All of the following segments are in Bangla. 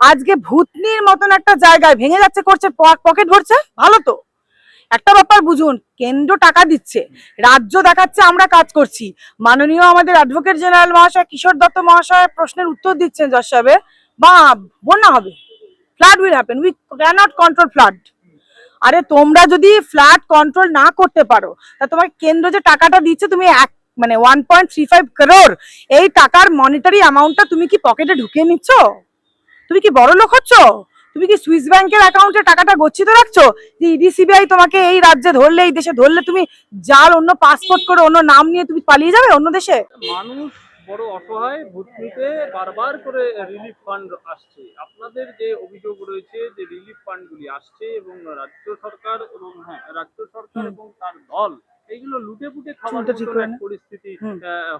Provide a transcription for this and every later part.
আজকে ভূতনির মতন একটা জায়গায় ভেঙে যাচ্ছে, করছে পকেট ভরছে। ভালো তো। একটা ব্যাপার বুঝুন, কেন্দ্র টাকা দিচ্ছে, রাজ্য দেখাচ্ছে আমরা কাজ করছি। মাননীয় আমাদের অ্যাডভোকেট জেনারেল মহাশয়, কিশোর দত্ত মহাশয় প্রশ্নের উত্তর দিচ্ছেন যশ সাহেবের। বা, বন্যা হবে। Flood will happen we cannot control flood আরে, তোমরা যদি ফ্ল্যাট কন্ট্রোল না করতে পারো, তা তোমার কেন্দ্র যে টাকাটা দিচ্ছে, তুমি এক মানে one point three five crore এই টাকার মনিটারি অ্যামাউন্টটা তুমি কি পকেটে ঢুকিয়ে নিচ্ছ? তুমি কি বড় লোক হচ্ছ? তুমি কি সুইস ব্যাংকের অ্যাকাউন্টে টাকাটা গচ্ছিত রাখছো? যে ইডি সিবিআই তোমাকে এই রাজ্যে ধরলে এই দেশে ধরলে তুমি যার অন্য পাসপোর্ট করে অন্য নাম নিয়ে তুমি পালিয়ে যাবে অন্য দেশে? মানুষ বড় অসহায় ভূতনিতে বারবার করে রিলিফ ফান্ড আসছে। আপনাদের যে অভিযোগ রয়েছে যে রিলিফ ফান্ডগুলি আসছে এবং রাজ্য সরকার এবং হ্যাঁ রাজ্য সরকার এবং তার দল এইগুলো লুটে পুটে খাওয়ার। পরিস্থিতি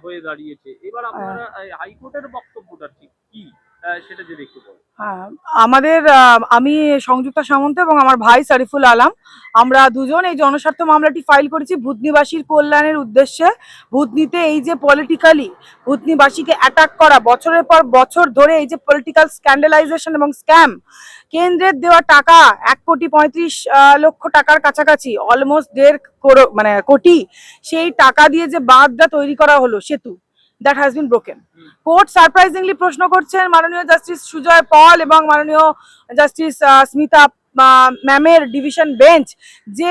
হয়ে দাঁড়িয়েছে। এবার আপনারা হাইকোর্টের বক্তব্যটা ঠিক কি? সেটা যদি একটু হ্যাঁ আমাদের আমি সংযুক্তা সামন্ত এবং আমার ভাই সারিফুল আলাম, আমরা দুজন এই জনস্বার্থ মামলাটি ফাইল করেছি ভূতনিবাসীর কল্যাণের উদ্দেশ্যে। ভূতনিতে এই যে পলিটিক্যালি ভূতনিবাসীকে অ্যাটাক করা, বছরের পর বছর ধরে এই যে পলিটিক্যাল স্ক্যান্ডালাইজেশন এবং স্ক্যাম কেন্দ্রের দেওয়া টাকা, এক কোটি পঁয়ত্রিশ লক্ষ টাকার কাছাকাছি অলমোস্ট দেড় মানে কোটি, সেই টাকা দিয়ে যে বাঁধটা তৈরি করা হলো, সেতু। That has been broken court surprisingly প্রশ্ন করছেন মাননীয় জাস্টিস সুজয় পল এবং মাননীয় জাস্টিস স্মিতা ম্যামের ডিভিশন বেঞ্চ যে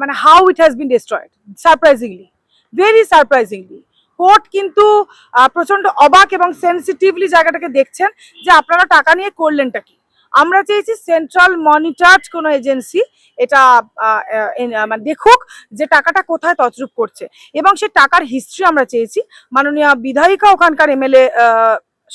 মানে how it has been destroyed surprisingly very surprisingly court কিন্তু প্রচণ্ড অবাক এবং সেন্সিটিভলি জায়গাটাকে দেখছেন যে আপনারা টাকা নিয়ে করলেনটা কি? আমরা চেয়েছি সেন্ট্রাল মনিটার্ড কোনো এজেন্সি এটা মানে দেখুক যে টাকাটা কোথায় তছরূপ করছে। এবং সে টাকার হিস্ট্রি আমরা চেয়েছি মাননীয় বিধায়িকা ওখানকার এমএলএ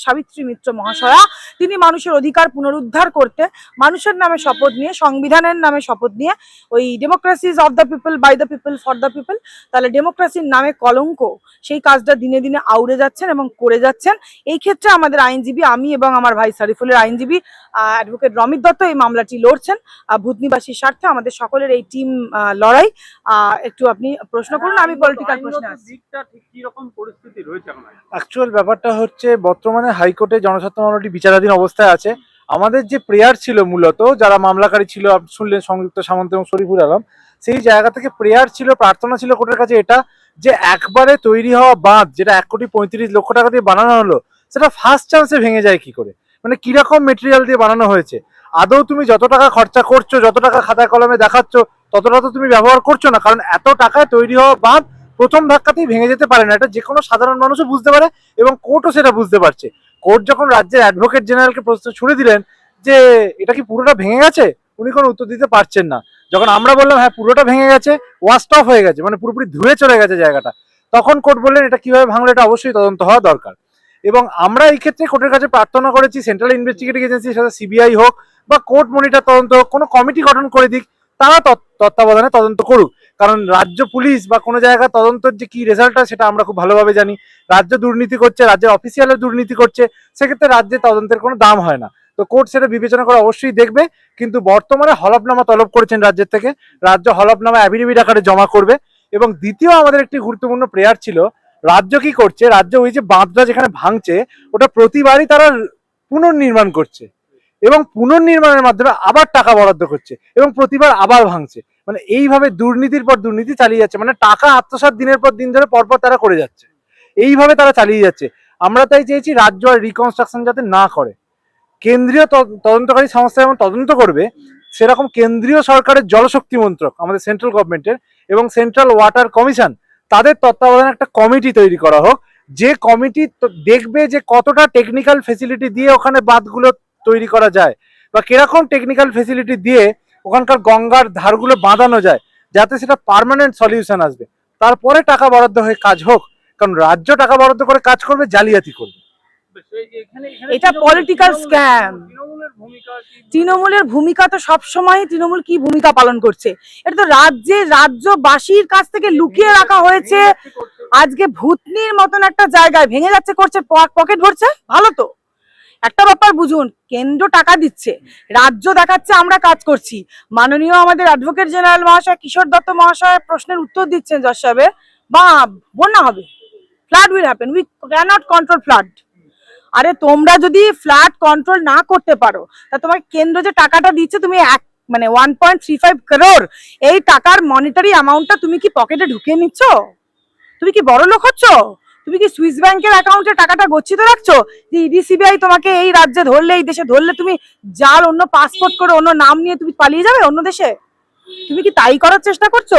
সাবিত্রী মিত্র মহাশয়া। তিনি মানুষের অধিকার পুনরুদ্ধার করতে মানুষের নামে শপথ নিয়ে সংবিধানের নামে শপথ নিয়ে ওই democracies of the people by the people for the people তাহলে ডেমোক্রেসির নামে কলঙ্ক। সেই কাজটা দিনে দিনে আউড়ে যাচ্ছেন এবং করে যাচ্ছেন। এই ক্ষেত্রে আমাদের আইনজীবী আমি এবং আমার ভাই সারিফুলের আইনজীবী অ্যাডভোকেট রমিত দত্ত এই মামলাটি লড়ছেন। আহ, ভূতনিবাসীর স্বার্থে আমাদের সকলের এই টিম লড়াই। আহ, একটু আপনি প্রশ্ন করুন আমি পলিটিক্যাল প্রশ্নে অ্যাকচুয়াল ব্যাপারটা হচ্ছে বর্তমানে হাইকোর্টে জনস্বার্থ মামলাটি বিচারাধীন অবস্থায় আছে। আমাদের যে প্রেয়ার ছিল মূলত, যারা মামলাকারী ছিল শুনলেন সংযুক্ত সামন্ত এবং শরীফুল আলম, সেই জায়গা থেকে প্রেয়ার ছিল, প্রার্থনা ছিল কোর্টের কাছে এটা যে একবারে তৈরি হওয়া বাঁধ, যেটা এক কোটি পঁয়ত্রিশ লক্ষ টাকা দিয়ে বানানো হলো, সেটা ফার্স্ট চান্সে ভেঙে যায় কি করে? মানে কীরকম মেটেরিয়াল দিয়ে বানানো হয়েছে? আদৌ তুমি যত টাকা খরচা করছ, যত টাকা খাতায় কলমে দেখাচ্ছ, ততটা তো তুমি ব্যবহার করছ না, কারণ এত টাকায় তৈরি হওয়া বাঁধ প্রথম ধাক্কাতেই ভেঙে যেতে পারে না। এটা যে কোনো সাধারণ মানুষও বুঝতে পারে এবং কোর্টও সেটা বুঝতে পারছে। কোর্ট যখন রাজ্যের অ্যাডভোকেট জেনারেলকে প্রশ্ন ছুড়ে দিলেন যে, এটা কি পুরোটা ভেঙে গেছে? উনি কোনো উত্তর দিতে পারছেন না। যখন আমরা বললাম হ্যাঁ পুরোটা ভেঙে গেছে ওয়াস্ট অফ হয়ে গেছে মানে পুরোপুরি ধুয়ে চলে গেছে জায়গাটা। তখন কোর্ট বললেন, এটা কীভাবে ভাঙলো, এটা অবশ্যই তদন্ত হওয়া দরকার। এবং আমরা এই ক্ষেত্রে কোর্টের কাছে প্রার্থনা করেছি সেন্ট্রাল ইনভেস্টিগেটিং এজেন্সির সাথে সিবিআই হোক বা কোর্ট মনিটর তদন্ত হোক, কোনো কমিটি গঠন করে দিক, তারা তত্ত্বাবধানে তদন্ত করুক। কারণ রাজ্য পুলিশ বা কোনো জায়গায় তদন্তর যে কি রেজাল্ট হয় সেটা আমরা খুব ভালোভাবে জানি। রাজ্য দুর্নীতি করছে রাজ্যের অফিসিয়ালও দুর্নীতি করছে, সেক্ষেত্রে রাজ্যে তদন্তের কোনো দাম হয় না। তো কোর্ট সেটা বিবেচনা করে অবশ্যই দেখবে, কিন্তু বর্তমানে হলফনামা তলব করেছেন রাজ্যের থেকে। রাজ্য হলফনামা অ্যাফিডেভিট আকারে জমা করবে। এবং দ্বিতীয় আমাদের একটি গুরুত্বপূর্ণ প্রেয়ার ছিল, রাজ্য কি করছে? রাজ্য ওই যে বাঁধটা যেখানে ভাঙছে, ওটা প্রতিবারই তারা পুনর্নির্মাণ করছে। এবং পুনর্নির্মাণের মাধ্যমে আবার টাকা বরাদ্দ করছে। এবং প্রতিবার আবার ভাঙছে। মানে এইভাবে দুর্নীতির পর দুর্নীতি চালিয়ে যাচ্ছে। মানে টাকা আত্মসাৎ দিনের পর দিন ধরে পরপর তারা করে যাচ্ছে। এইভাবে তারা চালিয়ে যাচ্ছে। আমরা তাই চেয়েছি রাজ্য আর রিকনস্ট্রাকশন যাতে না করে। কেন্দ্রীয় তদন্তকারী সংস্থা যেমন তদন্ত করবে, সেরকম কেন্দ্রীয় সরকারের জলশক্তি মন্ত্রক, আমাদের সেন্ট্রাল গভর্নমেন্টের এবং সেন্ট্রাল ওয়াটার কমিশন তাদের তত্ত্বাবধানে একটা কমিটি তৈরি করা হোক। যে কমিটি দেখবে যে কতটা টেকনিক্যাল ফেসিলিটি দিয়ে ওখানে বাঁধগুলো তৈরি করা যায় বা কীরকম টেকনিক্যাল ফেসিলিটি দিয়ে ওখানকার গঙ্গার ধারগুলো বাঁধানো যায়, যাতে সেটা পার্মানেন্ট সলিউশন আসবে। তারপরে টাকা বরাদ্দ হয়ে কাজ হোক, কারণ রাজ্য টাকা বরাদ্দ করে কাজ করবে, জালিয়াতি করবে। এটা পলিটিক্যাল কি তৃণমূলের ভূমিকা তো সবসময় তৃণমূল কি ভূমিকা পালন করছে? এটা তো রাজ্যে, রাজ্যবাসীর কাছ থেকে লুকিয়ে রাখা হয়েছে। আজকে ভূতনির মতন একটা জায়গায় ভেঙে যাচ্ছে, করছে পকেট ভরছে। ভালো তো। একটা ব্যাপার বুঝুন, কেন্দ্র টাকা দিচ্ছে, রাজ্য দেখাচ্ছে আমরা কাজ করছি। মাননীয় আমাদের অ্যাডভোকেট জেনারেল মহাশয়, কিশোর দত্ত মহাশয় প্রশ্নের উত্তর দিচ্ছেন যশ সাহেবের। বা, বন্যা হবে। Flood will happen we cannot control flood আরে, তোমরা যদি ফ্ল্যাট কন্ট্রোল না করতে পারো, তা তোমার কেন্দ্র যে টাকাটা দিচ্ছে, তুমি এক মানে one point three five crore এই টাকার মনিটারি অ্যামাউন্টটা তুমি কি পকেটে ঢুকিয়ে নিচ্ছ? তুমি কি বড় লোক হচ্ছ? তুমি কি সুইস ব্যাংকের অ্যাকাউন্টে টাকাটা গচ্ছিত রাখছো? যে ইডি, সিবিআই তোমাকে এই রাজ্যে ধরলে, এই দেশে ধরলে তুমি যার অন্য পাসপোর্ট করে অন্য নাম নিয়ে তুমি পালিয়ে যাবে অন্য দেশে? তুমি কি তাই করার চেষ্টা করছ?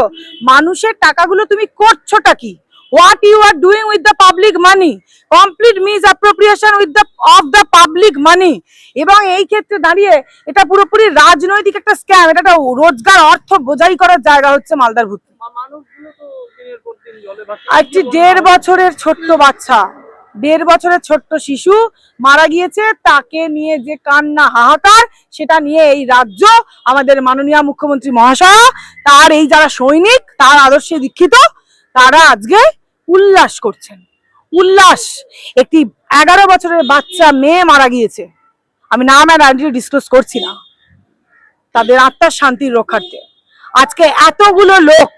মানুষের টাকাগুলো তুমি করছোটা কি? What you are doing with the public money complete misappropriation with the of the public money এবং এই ক্ষেত্রে দাঁড়িয়ে এটা পুরোপুরি রাজনৈতিক একটা স্ক্যাম এটা একটা রোজগার অর্থ বোঝাই করার জায়গা হচ্ছে মালদার ভূত। মানুষগুলো তো একটি দেড় বছরের ছোট্ট বাচ্চা। দেড় বছরের ছোট্ট শিশু মারা গিয়েছে। তাকে নিয়ে যে কান্না হাহাকার, সেটা নিয়ে এই রাজ্য, আমাদের মাননীয় মুখ্যমন্ত্রী মহাশয়, তার এই যারা সৈনিক, তার আদর্শে দীক্ষিত, তারা আজকে উল্লাস করছেন। উল্লাস! একটি এগারো বছরের বাচ্চা মেয়ে মারা গিয়েছে। আমি নাম আর আইডেন্টি ডিসক্লোজ করছি না। তাদের আত্মার শান্তির রক্ষার্থে। আজকে এতগুলো লোক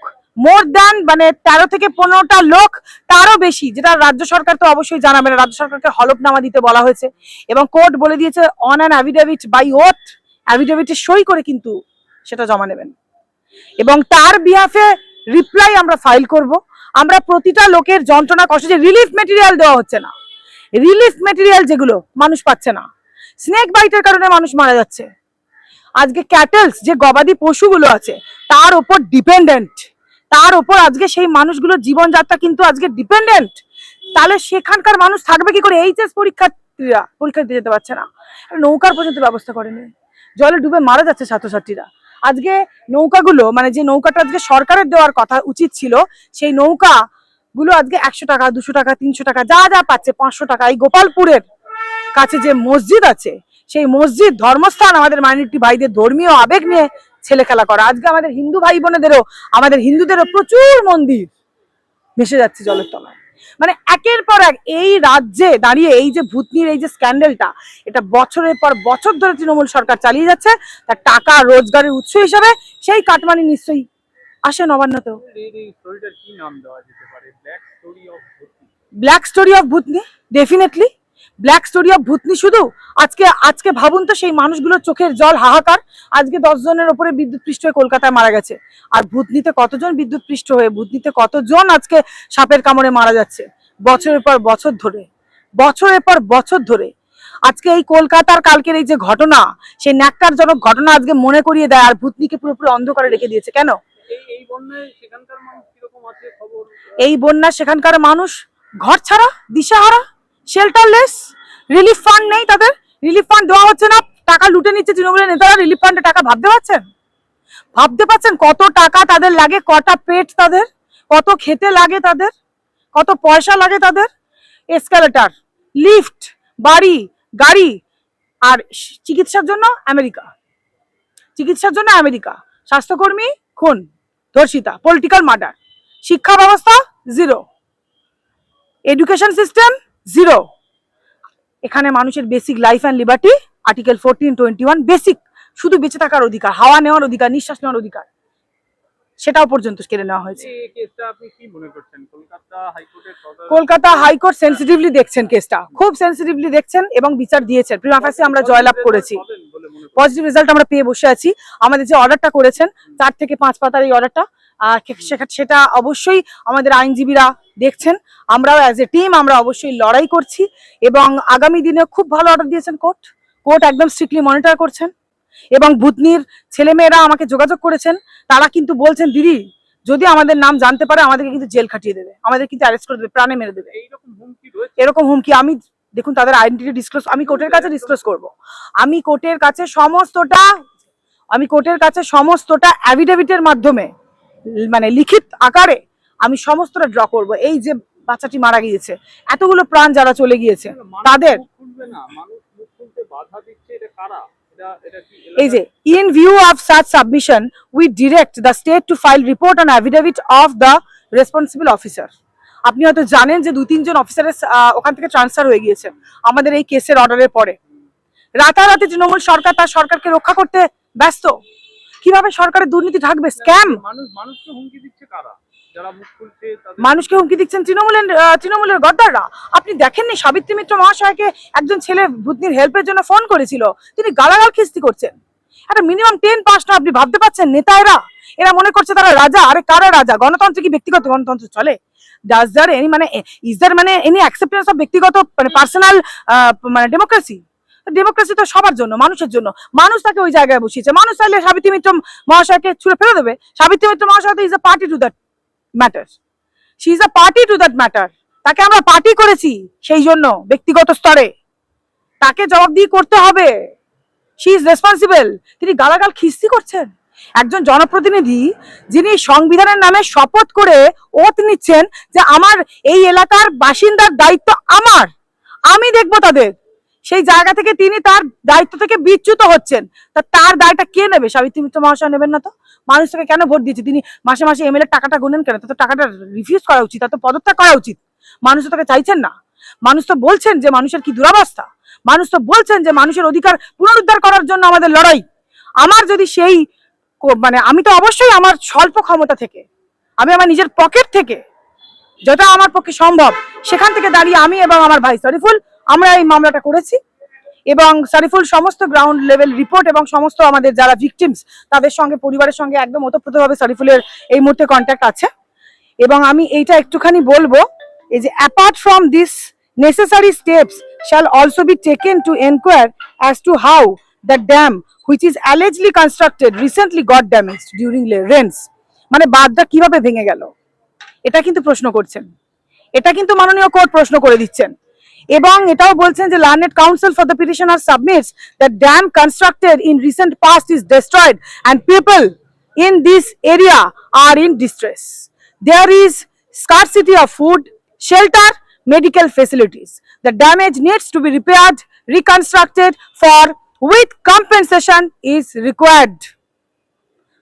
দ্যান মানে তেরো থেকে পনেরোটা লোক তারও বেশি, যেটা রাজ্য সরকার তো অবশ্যই জানাবে না। রাজ্য সরকারকে হলফনামা দিতে বলা হয়েছে। এবং কোর্ট বলে দিয়েছে on an affidavit by oath অ্যাভিডেভিটে সই করে কিন্তু সেটা জমা নেবেন। এবং তার বিহাফে রিপ্লাই আমরা ফাইল করব। আমরা প্রতিটা লোকের যন্ত্রণা কষ্ট যে রিলিফ মেটেরিয়াল দেওয়া হচ্ছে না। রিলিফ মেটেরিয়াল যেগুলো মানুষ পাচ্ছে না। স্নেক বাইটের কারণে মানুষ মারা যাচ্ছে। আজকে ক্যাটেলস যে গবাদি পশুগুলো আছে, তার উপর ডিপেন্ডেন্ট তার উপর আজকে সেই মানুষগুলোর জীবনযাত্রা কিন্তু আজকে ডিপেন্ডেন্ট তাহলে সেখানকার মানুষ থাকবে কি করে? এইচএস পরীক্ষার্থীরা পরীক্ষা দিতে যেতে পারছে না। নৌকার পর্যন্ত ব্যবস্থা করেনি। জলে ডুবে মারা যাচ্ছে ছাত্রছাত্রীরা। আজকে নৌকাগুলো মানে যে নৌকাটা আজকে সরকারের দেওয়ার কথা, উচিত ছিল, সেই নৌকা গুলো আজকে একশো টাকা, দুশো টাকা, তিনশো টাকা, যা যা পাচ্ছে, পাঁচশো টাকা। এই গোপালপুরের কাছে যে মসজিদ আছে, সেই মসজিদ, ধর্মস্থান আমাদের মাইনরিটি ভাইদের ধর্মীয় আবেগ নিয়ে ছেলে খেলা করা। আজকে আমাদের হিন্দু ভাই বোনেদেরও আমাদের হিন্দুদেরও প্রচুর মন্দির ভেসে যাচ্ছে জলের তলায়। মানে একের পর এক এই রাজ্যে দাঁড়িয়ে এই যে ভূতনির এই যে স্ক্যান্ডেলটা এটা বছরের পর বছর ধরে তৃণমূল সরকার চালিয়ে যাচ্ছে তার টাকা রোজগারের উৎস হিসাবে সেই কাটমানি নিশ্চয়ই আসে নবান্নতেও। Black story of Bhutni. Definitely black story of Bhutni শুধু? আজকে আজকে ভাবুন তো সেই মানুষগুলোর চোখের জল হাহাকার। আজকে দশ জনের ওপরে বিদ্যুৎ পৃষ্ঠ হয়ে কলকাতায় মারা গেছে। আর ভূতনিতে কতজন বিদ্যুৎ পৃষ্ঠ হয়ে, ভূতনিতে কতজন আজকে সাপের কামড়ে মারা যাচ্ছে? বছরের পর বছর ধরে, বছরের পর বছর ধরে। আজকে এই কলকাতার কালকের এই যে ঘটনা, সেই ন্যাক্কারজনক ঘটনা আজকে মনে করিয়ে দেয়, আর ভূতনিকে পুরোপুরি অন্ধকারে রেখে দিয়েছে। কেন? এই বন্যা সেখানকার মানুষ ঘর ছাড়া, দিশাহারা শেল্টারলেস রিলিফ ফান্ড নেই তাদের। রিলিফ ফান্ড দেওয়া হচ্ছে না, টাকা লুটে নিচ্ছে তৃণমূলের নেতারা রিলিফ ফান্ডে টাকা ভাবতে পারছেন? ভাবতে পারছেন কত টাকা তাদের লাগে, কটা পেট তাদের, কত খেতে লাগে তাদের, কত পয়সা লাগে তাদের? এসকালেটার লিফট বাড়ি, গাড়ি, আর চিকিৎসার জন্য আমেরিকা। চিকিৎসার জন্য আমেরিকা। স্বাস্থ্যকর্মী খুন, ধর্ষিতা পলিটিক্যাল মার্ডার শিক্ষা ব্যবস্থা জিরো এডুকেশন সিস্টেম জিরো এখানে মানুষের basic life and liberty article fourteen twenty one basic শুধু বেঁচে থাকার অধিকার হাওয়া নেওয়ার অধিকার নিঃশ্বাস নেওয়ার অধিকার। সেটাও পর্যন্ত কেড়ে নেওয়া হয়েছে। কলকাতা হাইকোর্ট সেন্সিটিভলি দেখছেন কেসটা খুব সেন্সিটিভলি দেখছেন এবং বিচার দিয়েছেন। প্রিমাফাসি আমরা জয়লাভ করেছি পাবেন বলে মনে করছেন? পজিটিভ রেজাল্ট আমরা পেয়ে বসে আছি। আমাদের যে অর্ডারটা করেছেন চার থেকে পাঁচ পাতার এই অর্ডারটা সেটা অবশ্যই আমাদের আইনজীবীরা দেখছেন। আমরাও অ্যাজ এ টিম আমরা অবশ্যই লড়াই করছি এবং আগামী দিনে খুব ভালো অর্ডার দিয়েছেন কোর্ট। কোর্ট একদম স্ট্রিক্টলি মনিটর করছেন এবং ভূতনির ছেলেমেয়েরা আমাকে যোগাযোগ করেছেন। তারা কিন্তু বলছেন দিদি যদি আমাদের নাম জানতে পারে আমাদেরকে কিন্তু জেল খাটিয়ে দেবে। আমাদের কিন্তু অ্যারেস্ট করে দেবে প্রাণে মেরে দেবে। এরকম হুমকি আমি দেখুন তাদের আইডেন্টিটি ডিসক্লোজ আমি কোর্টের কাছে ডিসক্লোজ করব। আমি কোর্টের কাছে সমস্তটা আমি কোর্টের কাছে সমস্তটা অ্যাভিডেভিটের মাধ্যমে মানে লিখিত আকারে আমি সমস্তটা ড্র করব। এই যে বাচ্চাটি মারা গিয়েছে এতগুলো প্রাণ যারা চলে গিয়েছে তাদের এই যে in view of such submission we direct the state to file report on affidavit of the responsible officer আপনি হয়তো জানেন যে দু তিনজন অফিসারের ওখান থেকে ট্রান্সফার হয়ে গিয়েছে আমাদের এই কেসের অর্ডারের পরে। রাতারাতি তৃণমূল সরকার তার সরকারকে রক্ষা করতে ব্যস্ত। কীভাবে সরকারের দুর্নীতি ঢাকবে? স্ক্যাম তাদের মানুষকে হুমকি দিচ্ছেন তৃণমূলের তৃণমূলের গদ্দাররা। আপনি দেখেননি সাবিত্রী মিত্র মহাশয়কে একজন ছেলে ভূতনির হেল্পের জন্য ফোন করেছিল? তিনি গালাগাল খিস্তি করছেন। একটা মিনিমাম টেন পাস না আপনি ভাবতে পারছেন নেতা এরা এরা মনে করছে তারা রাজা। আরে কারা রাজা? গণতন্ত্র কি ব্যক্তিগত গণতন্ত্র চলে? ডাজ দার এনি মানে ইজ দার মানে এনি অ্যাকসেপ্টেন্স অফ ব্যক্তিগত মানে পার্সোনাল মানে ডেমোক্রেসি ডেমোক্রেসি তো সবার জন্য, মানুষের জন্য। মানুষ তাকে ওই জায়গায় বসিয়েছে। মানুষ চাইলে সাবিত্রী মিত্র মহাশয়কে ছুড়ে ফেলে দেবে। সাবিত্রী মিত্র মহাশয় তো is a party to that matter she is a party to that matter তাকে আমরা পার্টি করেছি সেই জন্য, ব্যক্তিগত স্তরে। তাকে জবাবদিহি করতে হবে। শি ইজ রেসপন্সিবল তিনি গালাগাল খিস্তি করছেন। একজন জনপ্রতিনিধি যিনি সংবিধানের নামে শপথ করে ওত নিচ্ছেন যে আমার এই এলাকার বাসিন্দার দায়িত্ব আমার। আমি দেখব তাদের। সেই জায়গা থেকে তিনি তার দায়িত্ব থেকে বিচ্যুত হচ্ছেন। তা তার দায়টা কে নেবে? সাবিত্রী মিত্র মহাশয় নেবেন না তো। মানুষ তাকে কেন ভোট দিয়েছে? তিনি মাসে মাসে এমএলএ টাকাটা গুনেন কেন? তো টাকাটা রিফিউজ করা উচিত। তার তো পদত্যাগ করা উচিত। মানুষ তাকে চাইছেন না। মানুষ তো বলছেন যে মানুষের কি দুরবস্থা? মানুষ তো বলছেন যে মানুষের অধিকার পুনরুদ্ধার করার জন্য আমাদের লড়াই। আমার যদি সেই মানে আমি তো অবশ্যই আমার স্বল্প ক্ষমতা থেকে, আমি আমার নিজের পকেট থেকে যেটা আমার পক্ষে সম্ভব, সেখান থেকে দাঁড়িয়ে আমি এবং আমার ভাই শরীফুল আমরা এই মামলাটা করেছি। এবং সারিফুল সমস্ত গ্রাউন্ড লেভেল রিপোর্ট এবং সমস্ত আমাদের যারা ভিকটিমস তাদের সঙ্গে, পরিবারের সঙ্গে একদম ওতপ্রোতভাবে সারিফুলের এই মুহূর্তে কন্ট্যাক্ট আছে। এবং আমি এইটা একটুখানি বলব, এই যে apart from this necessary steps shall also be taken to enquire as to how the dam which is allegedly constructed recently got damaged during la- rains মানে বাঁধটা কিভাবে ভেঙে গেল এটা কিন্তু প্রশ্ন করছেন এটা কিন্তু মাননীয় কোর্ট প্রশ্ন করে দিচ্ছেন এবং এটাও বলছেন যে learned counsel for the petitioner submits the dam constructed in recent past is destroyed and people in this area are in distress. There is scarcity of food, shelter, medical facilities. The damage needs to be repaired, reconstructed for with compensation is required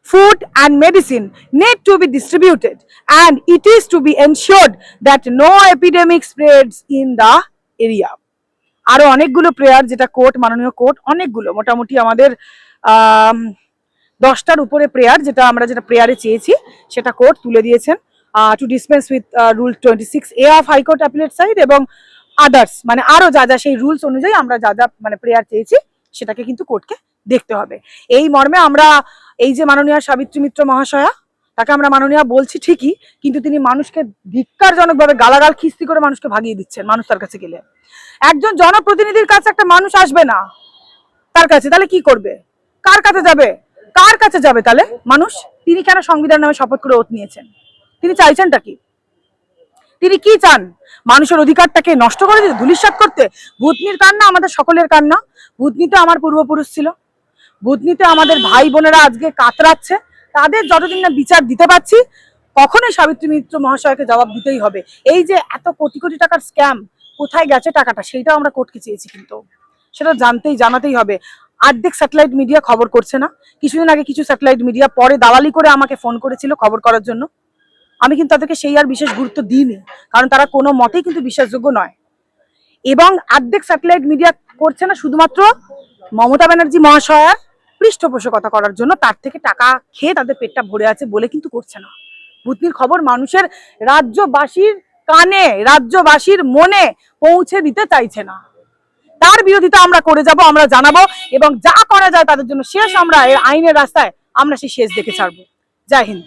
food and medicine need to be distributed and it is to be ensured that no epidemic spreads in the area আরও অনেকগুলো প্রেয়ার যেটা কোর্ট মাননীয় কোর্ট অনেকগুলো মোটামুটি আমাদের আম, দশটার উপরে প্রেয়ার যেটা আমরা যেটা প্রেয়ারে চেয়েছি সেটা কোর্ট তুলে দিয়েছেন to dispense with rule twenty six A of high court appellate side এবং আদার্স মানে আরও যা যা সেই রুলস অনুযায়ী আমরা যা যা মানে প্রেয়ার চেয়েছি, সেটাকে কিন্তু কোর্টকে দেখতে হবে। এই মর্মে আমরা এই যে মাননীয় সাবিত্রী মিত্র মহাশয়া, তাকে আমরা মাননীয় বলছি ঠিকই, কিন্তু তিনি মানুষকে ধিক্কারজনকভাবে গালাগাল, খিস্তি করে মানুষকে ভাগিয়ে দিচ্ছেন মানুষ তার কাছে গেলে। একজন জনপ্রতিনিধির কাছে একটা মানুষ আসবে না তার কাছে, তাহলে কি করবে? কার কাছে যাবে? কার কাছে যাবে তাহলে? মানুষ? তিনি কেন সংবিধান নামে শপথ করে ওত নিয়েছেন? তিনি চাইছেনটা কি? তিনি কি চান? মানুষের অধিকারটাকে নষ্ট করে দিতে, ধুলিসাৎ করতে? ভূতনির কান্না আমাদের সকলের কান্না। ভূতনি তো আমার পূর্বপুরুষ ছিল। ভূতনিতে আমাদের ভাই বোনেরা আজকে কাতরাচ্ছে। তাদের যতদিন না বিচার দিতে পারছি, কখনোই সাবিত্রী মিত্র মহাশয়কে জবাব দিতেই হবে। এই যে এত কোটি কোটি টাকার স্ক্যাম কোথায় গেছে টাকাটা? সেইটাও আমরা কোর্টকে চেয়েছি কিন্তু। সেটা জানতেই, জানাতেই হবে। আর্ধেক স্যাটেলাইট মিডিয়া খবর করছে না। কিছুদিন আগে কিছু স্যাটেলাইট মিডিয়া পরে দালালি করে আমাকে ফোন করেছিল খবর করার জন্য। আমি কিন্তু তাদেরকে সেই আর বিশেষ গুরুত্ব দিইনি, কারণ তারা কোনো মতেই কিন্তু বিশ্বাসযোগ্য নয়। এবং অর্ধেক স্যাটেলাইট মিডিয়া করছে না শুধুমাত্র মমতা ব্যানার্জি মহাশয়ার পৃষ্ঠপোষকতা করার জন্য, তার থেকে টাকা খেয়ে তাদের পেটটা ভরে আছে বলে কিন্তু করছে না। ভূতনির খবর মানুষের রাজ্যবাসীর কানে, রাজ্যবাসীর মনে পৌঁছে দিতে চাইছে না। তার বিরোধিতা আমরা করে যাব, আমরা জানাব, এবং যা করা যায় তাদের জন্য শেষ আমরা এই আইনের রাস্তায় আমরা সেই শেষ দেখে ছাড়বো। জয় হিন্দ।